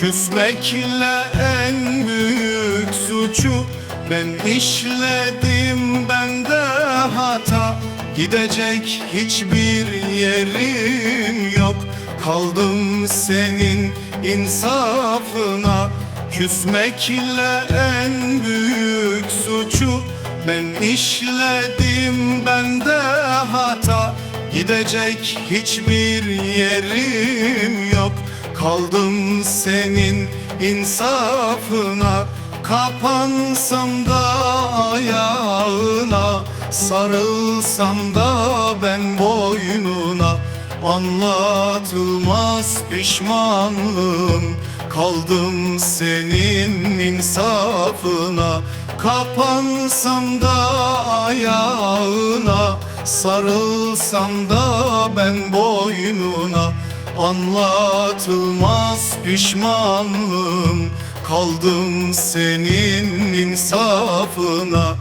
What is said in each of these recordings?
Küsmekle en büyük suçu ben işledim bende hata. Gidecek hiçbir yerim yok. Kaldım senin insafına. Küsmekle en büyük suçu ben işledim bende hata. Gidecek hiçbir yerim yok Kaldım senin insafına. Kapansam da ayağına Sarılsam da ben boynuna. Anlatılmaz pişmanlığım Kaldım senin insafına. Kapansam da ayağına Sarılsam da ben boynuna Anlatılmaz pişmanlığım. Kaldım senin insafına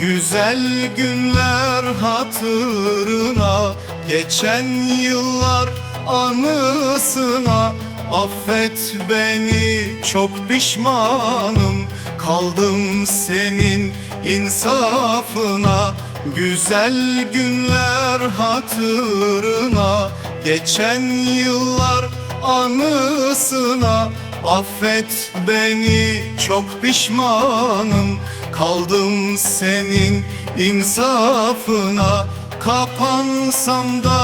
Güzel günler hatırına Geçen yıllar anısına. Affet beni çok pişmanım Kaldım senin insafına. Güzel günler hatırına Geçen yıllar anısına Affet beni çok pişmanım. Kaldım senin insafına. Kapansam da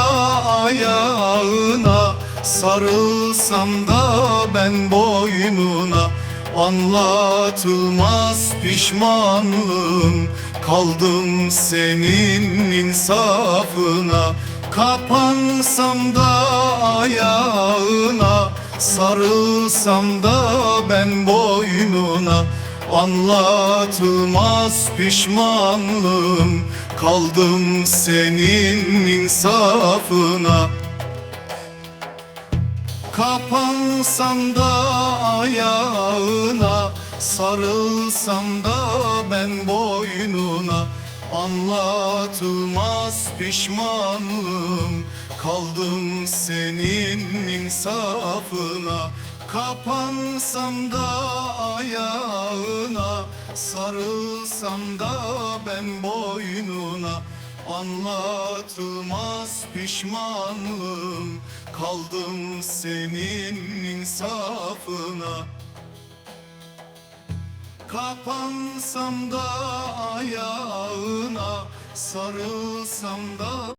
ayağına Sarılsam da ben boynuna. Anlatılmaz pişmanlığım. Kaldım senin insafına. Kapansam da ayağına Sarılsam da ben boynuna Anlatılmaz pişmanlığım. Kaldım senin insafına. Kapansam da ayağına Sarılsam da ben boynuna Anlatılmaz pişmanlığım. Kaldım senin insafına. Kapansam da ayağına. Sarılsam da ben boynuna. Anlatılmaz pişmanlığım. Kaldım senin insafına Kapansam da ayağına Sarılsam da